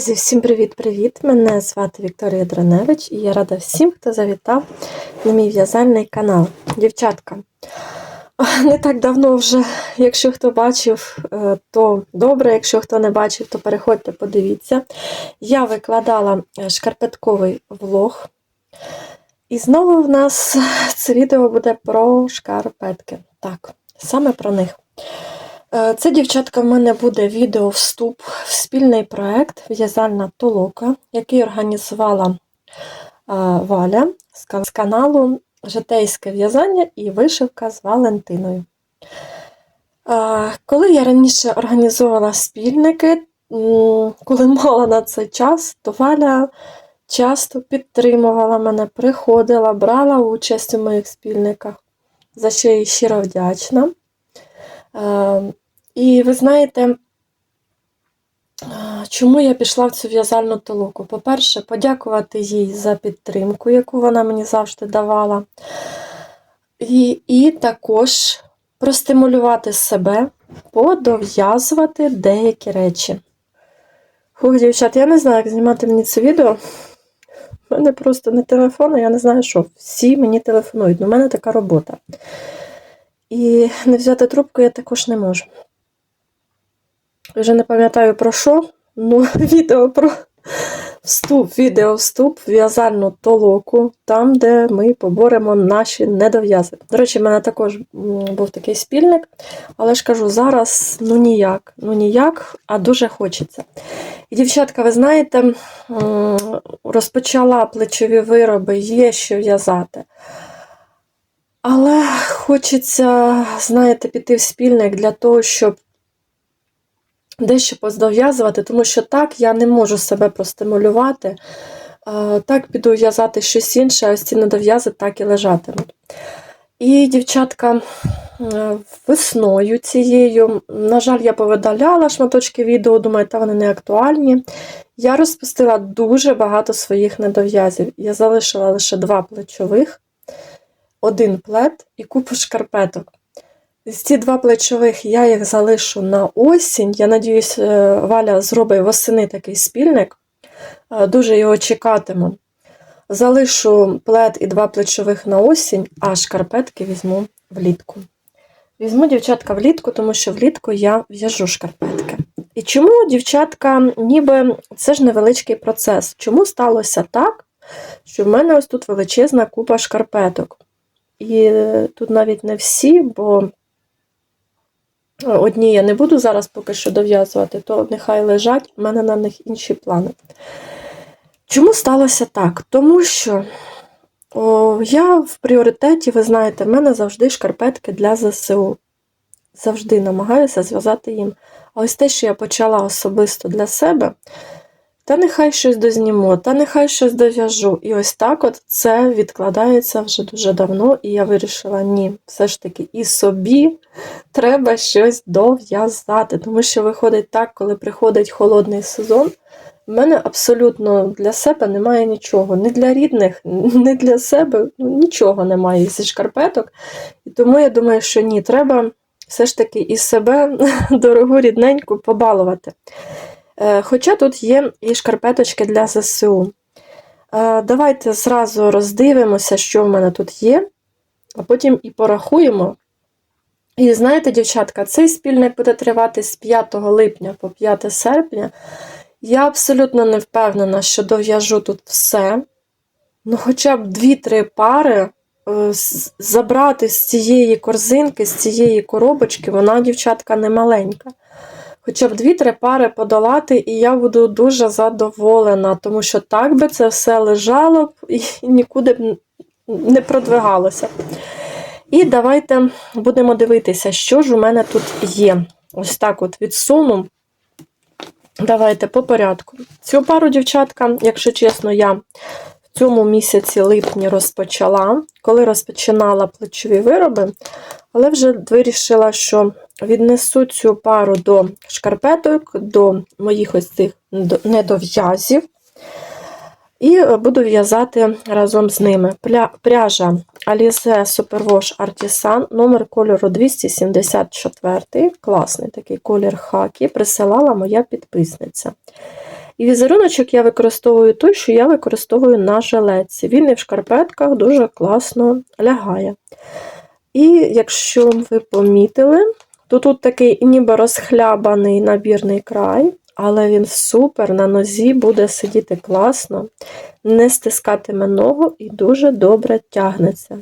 Друзі, всім привіт-привіт! Мене звати Вікторія Драневич і я рада всім, хто завітав на мій в'язальний канал. Дівчатка, не так давно вже, якщо хто бачив, е, то добре, якщо хто не бачив, то переходьте, подивіться. Я викладала е, шкарпетковий влог. І знову в нас це відео буде про шкарпетки. Так, саме про них. Е, Це, дівчатка, в мене буде відео вступ в спільний проект В'язальна толока, який організувала е, Валя з каналу Житейське в'язання і вишивка з Валентиною. Е, Коли я раніше організовувала спільники, коли мала на це час, то Валя часто підтримувала мене, приходила, брала участь у моїх спільниках, за що їй щиро вдячна. І ви знаєте, чому я пішла в цю в'язальну толоку? По-перше, подякувати їй за підтримку, яку вона мені завжди давала. І, і також простимулювати себе, подов'язувати деякі речі. Фух, дівчат, я не знаю, як знімати мені це відео. У мене просто не телефон, я не знаю, що. Всі мені телефонують. Ну, У мене така робота. І не взяти трубку я також не можу. Вже не пам'ятаю про що, ну, відео про вступ, відео вступ в в'язальну толоку, там, де ми поборемо наші недов'язи. До речі, в мене також був такий спільник, але ж кажу, зараз ну ніяк, ну ніяк, а дуже хочеться. І, дівчатка, ви знаєте, розпочала плечові вироби, є що в'язати. Але хочеться, знаєте, піти в спільник для того, щоб дещо поздов'язувати, тому що так я не можу себе простимулювати. Так піду в'язати щось інше, а ось ці недов'язи так і лежатимуть. І, дівчатка, весною цією, на жаль, я повидаляла шматочки відео, думаю, та вони не актуальні. Я розпустила дуже багато своїх недов'язів. Я залишила лише два плечових, один плед і купу шкарпеток. Ці два плечових я їх залишу на осінь. Я надіюсь, е, Валя зробить восени такий спільник. Е, Дуже його чекатиму. Залишу плед і два плечових на осінь, а шкарпетки візьму влітку. Візьму дівчатка влітку, тому що влітку я в'яжу шкарпетки. І чому, дівчатка, ніби це ж невеличкий процес? Чому сталося так, що в мене ось тут величезна купа шкарпеток? І е, тут навіть не всі, бо одні я не буду зараз поки що дов'язувати, то нехай лежать, в мене на них інші плани. Чому сталося так? Тому що о, я в пріоритеті, ви знаєте, в мене завжди шкарпетки для ЗСУ. Завжди намагаюся зв'язати їм. А ось те, що я почала особисто для себе, та нехай щось дозніму, та нехай щось дов'яжу. І ось так от це відкладається вже дуже давно, і я вирішила, ні, все ж таки і собі треба щось дов'язати. Тому що виходить так, коли приходить холодний сезон, в мене абсолютно для себе немає нічого. Ні для рідних, ні для себе, ну, нічого немає зі шкарпеток. І тому я думаю, що ні, треба все ж таки і себе, дорогу рідненьку, побалувати. Е, Хоча тут є і шкарпеточки для ЗСУ. Е, Давайте зразу роздивимося, що в мене тут є, а потім і порахуємо. І знаєте, дівчатка, цей спільник буде тривати з 5 липня по 5 серпня. Я абсолютно не впевнена, що дов'яжу тут все. Ну, хоча б 2-3 пари е, забрати з цієї корзинки, з цієї коробочки, вона, дівчатка, не маленька. Хоча б 2-3 пари подолати, і я буду дуже задоволена, тому що так би це все лежало б і нікуди б не продвигалося. І давайте будемо дивитися, що ж у мене тут є. Ось так от від суму. Давайте по порядку. Цю пару, дівчатка, якщо чесно, я в цьому місяці липні розпочала, коли розпочинала плечові вироби, але вже вирішила, що віднесу цю пару до шкарпеток, до моїх ось цих недов'язів. І е, буду в'язати разом з ними. Пряжа Alize Superwash Artisan, номер кольору 274. Класний такий колір хакі, присилала моя підписниця. І візеруночок я використовую той, що я використовую на жилетці. Він і в шкарпетках дуже класно лягає. І якщо ви помітили, то тут такий ніби розхлябаний набірний край, але він супер на нозі буде сидіти класно, не стискатиме ногу і дуже добре тягнеться.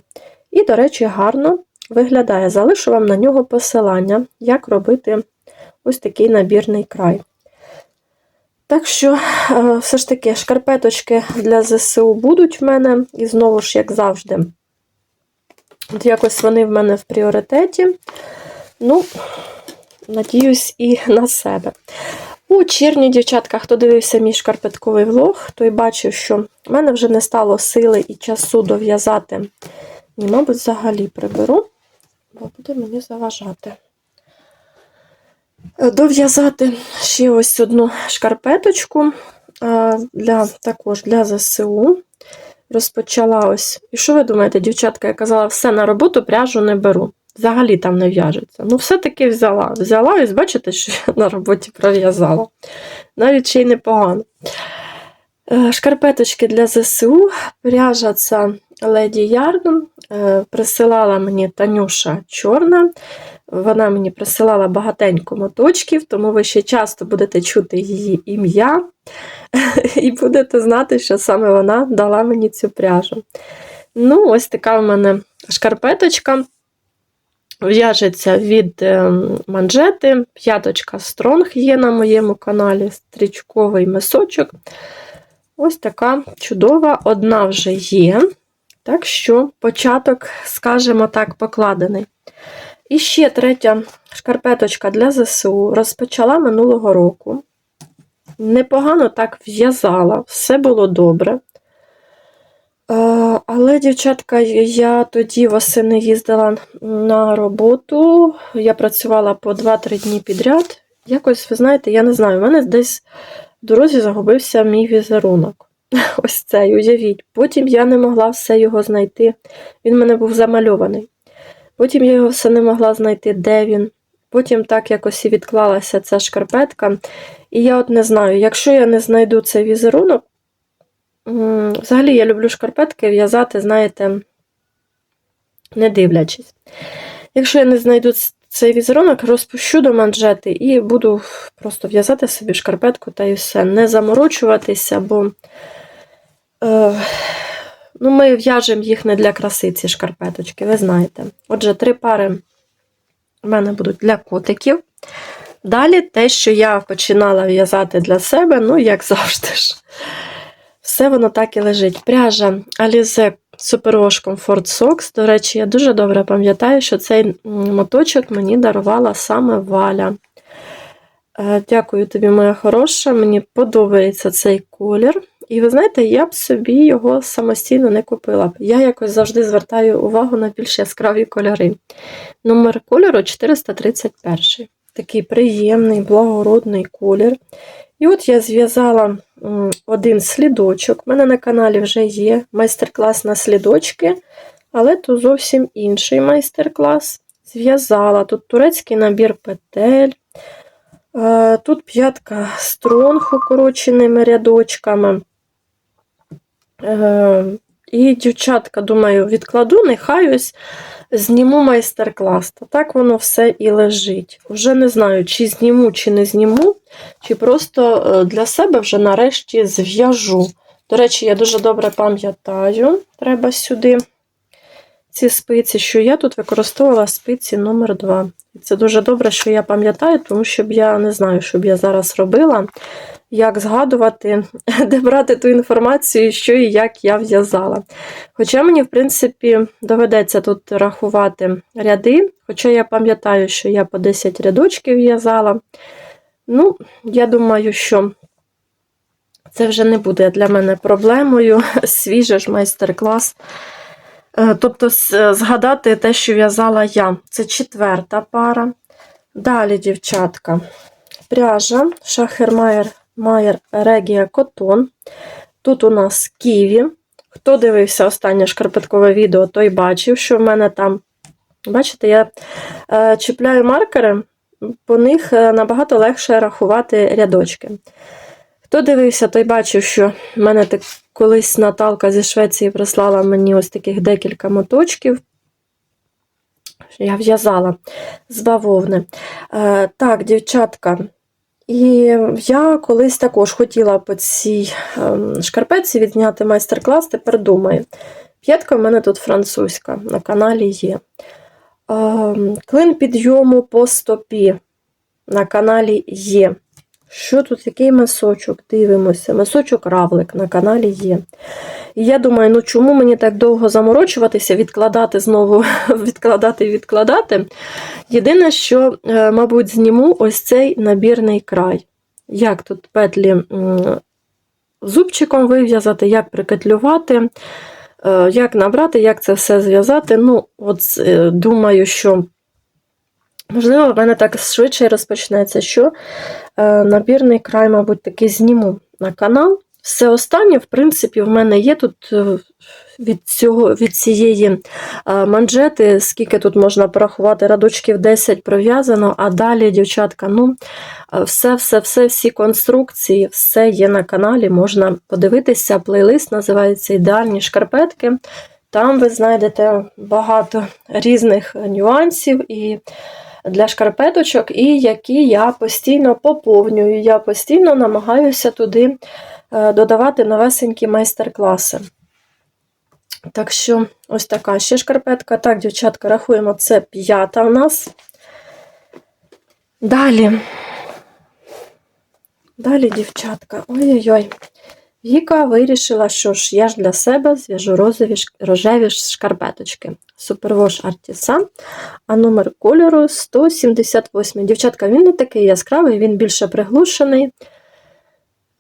І, до речі, гарно виглядає. Залишу вам на нього посилання, як робити ось такий набірний край. Так що, е, все ж таки, шкарпеточки для ЗСУ будуть в мене, і знову ж, як завжди, от якось вони в мене в пріоритеті. Ну, надіюсь, і на себе. У червні, дівчатка, хто дивився мій шкарпетковий влог, той бачив, що в мене вже не стало сили і часу дов'язати. Ні, мабуть, взагалі приберу, бо буде мені заважати. Дов'язати ще ось одну шкарпеточку для, також для ЗСУ. Розпочала ось. І що ви думаєте, дівчатка, я казала, все на роботу пряжу не беру. Взагалі там не в'яжеться. Ну, все-таки взяла. Взяла ось бачите, що я на роботі пров'язала. Навіть ще й непогано. Е, Шкарпеточки для ЗСУ. Пряжа це Леді Ярн. Е, Присилала мені Танюша Чорна. Вона мені присилала багатенько моточків, тому ви ще часто будете чути її ім'я. І будете знати, що саме вона дала мені цю пряжу. Ну, ось така в мене шкарпеточка. В'яжеться від е, манжети, п'яточка Стронг є на моєму каналі, стрічковий мисочок. Ось така чудова, одна вже є. Так що початок, скажімо так, покладений. І ще третя шкарпеточка для ЗСУ розпочала минулого року. Непогано так в'язала, все було добре. Е, Але, дівчатка, я тоді восени їздила на роботу, я працювала по 2-3 дні підряд. Якось, ви знаєте, я не знаю, у мене десь в дорозі загубився мій візерунок. Ось цей, уявіть. Потім я не могла все його знайти. Він в мене був замальований. Потім я його все не могла знайти, де він. Потім так якось і відклалася ця шкарпетка. І я от не знаю, якщо я не знайду цей візерунок, взагалі я люблю шкарпетки в'язати, знаєте, не дивлячись. Якщо я не знайду цей візерунок, розпущу до манжети і буду просто в'язати собі шкарпетку та і все. Не заморочуватися, бо е, ну, ми в'яжемо їх не для краси, ці шкарпеточки, ви знаєте. Отже, три пари в мене будуть для котиків. Далі те, що я починала в'язати для себе, ну, як завжди ж. Все воно так і лежить. Пряжа Alize Superwash Comfort Socks. До речі, я дуже добре пам'ятаю, що цей моточок мені дарувала саме Валя. Е, Дякую тобі, моя хороша. Мені подобається цей колір. І ви знаєте, я б собі його самостійно не купила. Я якось завжди звертаю увагу на більш яскраві кольори. Номер кольору 431. Такий приємний, благородний колір. І от я зв'язала один слідочок. У мене на каналі вже є майстер-клас на слідочки, але тут зовсім інший майстер-клас. Зв'язала тут турецький набір петель. Е, Тут п'ятка стронг укороченими рядочками. Е, І, дівчатка, думаю, відкладу, нехай ось зніму майстер-клас. Та так воно все і лежить. Вже не знаю, чи зніму, чи не зніму, чи просто е, для себе вже нарешті зв'яжу. До речі, я дуже добре пам'ятаю, треба сюди ці спиці, що я тут використовувала спиці номер 2 І це дуже добре, що я пам'ятаю, тому що я не знаю, що б я зараз робила, як згадувати, де брати ту інформацію, що і як я в'язала. Хоча мені, в принципі, доведеться тут рахувати ряди, хоча я пам'ятаю, що я по 10 рядочків в'язала. Ну, я думаю, що це вже не буде для мене проблемою. Свіжий ж майстер-клас. Е, Тобто, згадати те, що в'язала я. Це четверта пара. Далі, дівчатка, пряжа Шахермайер Майер Регія Котон. Тут у нас Ківі. Хто дивився останнє шкарпеткове відео, той бачив, що в мене там. Бачите, я е, чіпляю маркери, по них е, набагато легше рахувати рядочки. Хто дивився, той бачив, що в мене так колись Наталка зі Швеції прислала мені ось таких декілька моточків. Я в'язала з бавовни. Е, так, дівчатка. І я колись також хотіла по цій ем, шкарпетці відняти майстер-клас, тепер думаю. П'ятка в мене тут французька, на каналі є. Ем, Клин підйому по стопі на каналі є. Що тут, який месочок? Дивимося. Месочок равлик на каналі є. І я думаю, ну чому мені так довго заморочуватися, відкладати знову, відкладати відкладати. Єдине, що, е, мабуть, зніму ось цей набірний край. Як тут петлі зубчиком вив'язати, як прикетлювати, як набрати, як це все зв'язати. Ну, от е, думаю, що. Можливо, в мене так швидше розпочнеться, що е, набірний край, мабуть, таки зніму на канал. Все останнє, в принципі, в мене є тут е, від, цього, від цієї е, манжети, скільки тут можна порахувати, радочків 10 пров'язано, а далі, дівчатка, ну, все-все-все, всі конструкції, все є на каналі, можна подивитися. Плейлист називається Ідеальні шкарпетки. Там ви знайдете багато різних нюансів і для шкарпеточок, і які я постійно поповнюю. Я постійно намагаюся туди е, додавати новесенькі майстер-класи. Так що, ось така ще шкарпетка. Так, дівчатка, рахуємо, це п'ята у нас. Далі. Далі, дівчатка. Ой-ой-ой. Віка вирішила, що ж я ж для себе зв'яжу розові рожеві шкарпеточки. Супервош Артісан, а номер кольору 178. Дівчатка, він не такий яскравий, він більше приглушений.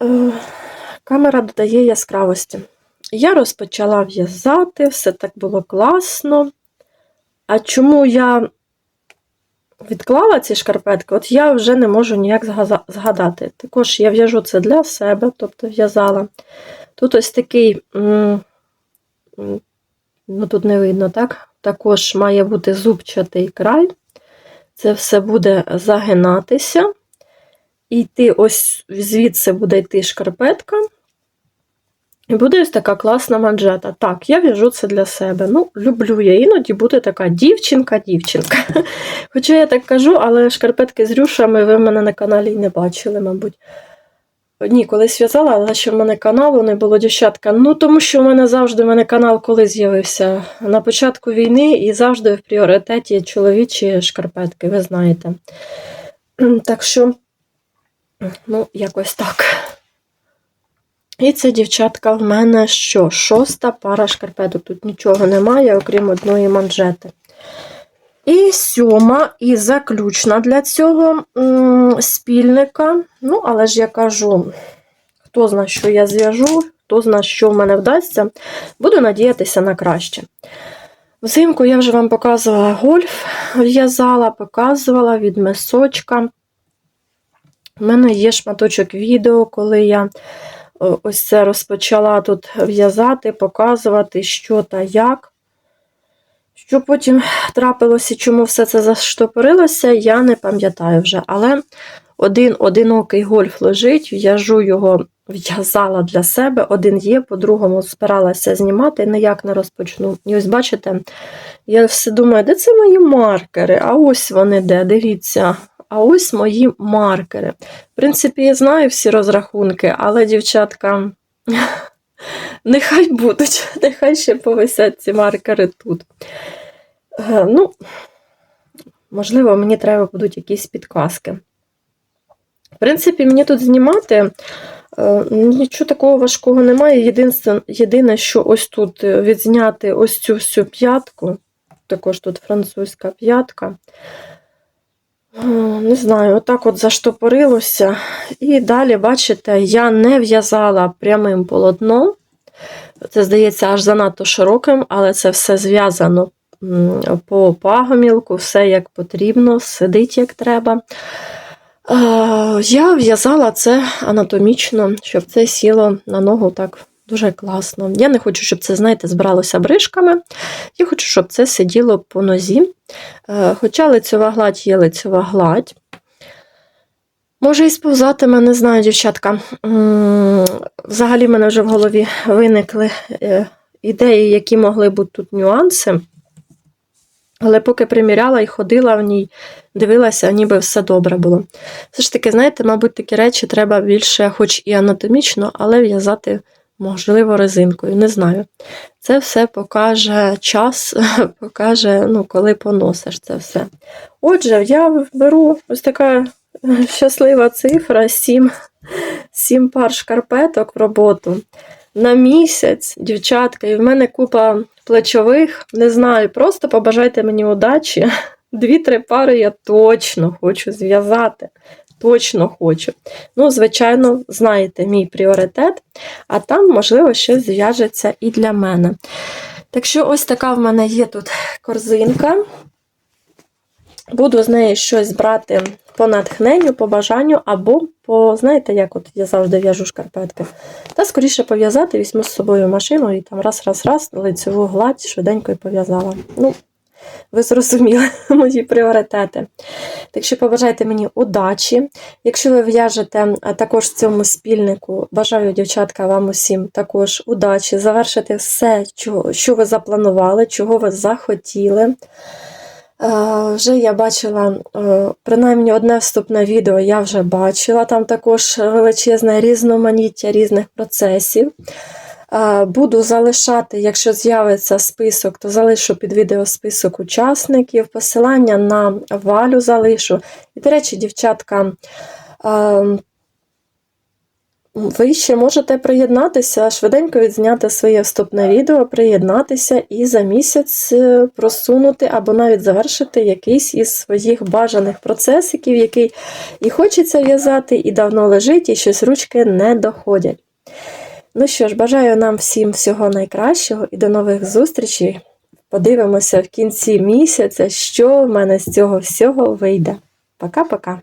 Е, камера додає яскравості. Я розпочала в'язати, все так було класно. А чому я відклала ці шкарпетки, от я вже не можу ніяк згадати. Також я в'яжу це для себе, тобто в'язала. Тут ось такий, ну тут не видно, так? Також має бути зубчатий край. Це все буде загинатися. І йти ось звідси буде йти шкарпетка. Буде ось така класна манжета. Так, я в'яжу це для себе. Ну, люблю я іноді бути така дівчинка-дівчинка. Хоча я так кажу, але шкарпетки з рюшами ви в мене на каналі не бачили, мабуть. Ні, колись в'язала, але ще в мене каналу не було дівчатка. Ну, тому що в мене завжди в мене канал коли з'явився на початку війни і завжди в пріоритеті чоловічі шкарпетки, ви знаєте. Так що, ну, якось так. І це, дівчатка, в мене що? Шоста пара шкарпеток. Тут нічого немає, окрім одної манжети. І сьома, і заключна для цього спільника. Ну, але ж я кажу, хто знає, що я зв'яжу, хто знає, що в мене вдасться, буду надіятися на краще. Взимку я вже вам показувала гольф, в'язала, показувала від мисочка. У мене є шматочок відео, коли я ось це розпочала тут в'язати, показувати, що та як. Що потім трапилося, чому все це заштопорилося, я не пам'ятаю вже. Але один одинокий гольф лежить, в'яжу його, в'язала для себе, один є, по-другому збиралася знімати, ніяк не розпочну. І ось, бачите, я все думаю, де це мої маркери? А ось вони де, дивіться, а ось мої маркери. В принципі, я знаю всі розрахунки, але, дівчатка, нехай будуть, нехай ще повисять ці маркери тут. Е, ну, можливо, мені треба будуть якісь підказки. В принципі, мені тут знімати. Е, нічого такого важкого немає. Єдине, єдине, що ось тут відзняти ось цю всю п'ятку, також тут французька п'ятка. Не знаю, отак от заштопорилося. І далі, бачите, я не в'язала прямим полотном. Це, здається, аж занадто широким, але це все зв'язано по пагомілку, все як потрібно, сидить як треба. Я в'язала це анатомічно, щоб це сіло на ногу так дуже класно. Я не хочу, щоб це, знаєте, збиралося бришками. Я хочу, щоб це сиділо по нозі. Е, хоча лицьова гладь є лицьова гладь. Може і сповзатиме, не знаю, дівчатка. Взагалі в мене вже в голові виникли е, ідеї, які могли бути тут нюанси. Але поки приміряла і ходила в ній, дивилася, ніби все добре було. Все ж таки, знаєте, мабуть, такі речі треба більше, хоч і анатомічно, але в'язати, можливо, резинкою. Не знаю. Це все покаже час, покаже, ну, коли поносиш це все. Отже, я беру ось така е, щаслива цифра: 7, 7 пар шкарпеток в роботу на місяць, дівчатка, і в мене купа плечових. Не знаю, просто побажайте мені удачі. Дві-три пари я точно хочу зв'язати. Точно хочу. Ну, звичайно, знаєте, мій пріоритет, а там, можливо, щось зв'яжеться і для мене. Так що, ось така в мене є тут корзинка. Буду з неї щось брати по натхненню, по бажанню, або по, знаєте, як от я завжди в'яжу шкарпетки. Та скоріше пов'язати, візьму з собою машину і там раз-раз-раз лицеву гладь швиденько і пов'язала. Ну, ви зрозуміли мої пріоритети. Так що побажайте мені удачі. Якщо ви в'яжете також в цьому спільнику, бажаю, дівчатка, вам усім також удачі, завершити все, що ви запланували, чого ви захотіли. Вже я бачила, принаймні одне вступне відео я вже бачила, там також величезне різноманіття різних процесів. Е, Буду залишати, якщо з'явиться список, то залишу під відео список учасників, посилання на валю залишу. І, до речі, дівчатка, е, ви ще можете приєднатися, швиденько відзняти своє вступне відео, приєднатися і за місяць е, просунути або навіть завершити якийсь із своїх бажаних процесиків, який і хочеться в'язати, і давно лежить, і щось ручки не доходять. Ну що ж, бажаю нам всім всього найкращого і до нових зустрічей. Подивимося в кінці місяця, що в мене з цього всього вийде. Пока-пока!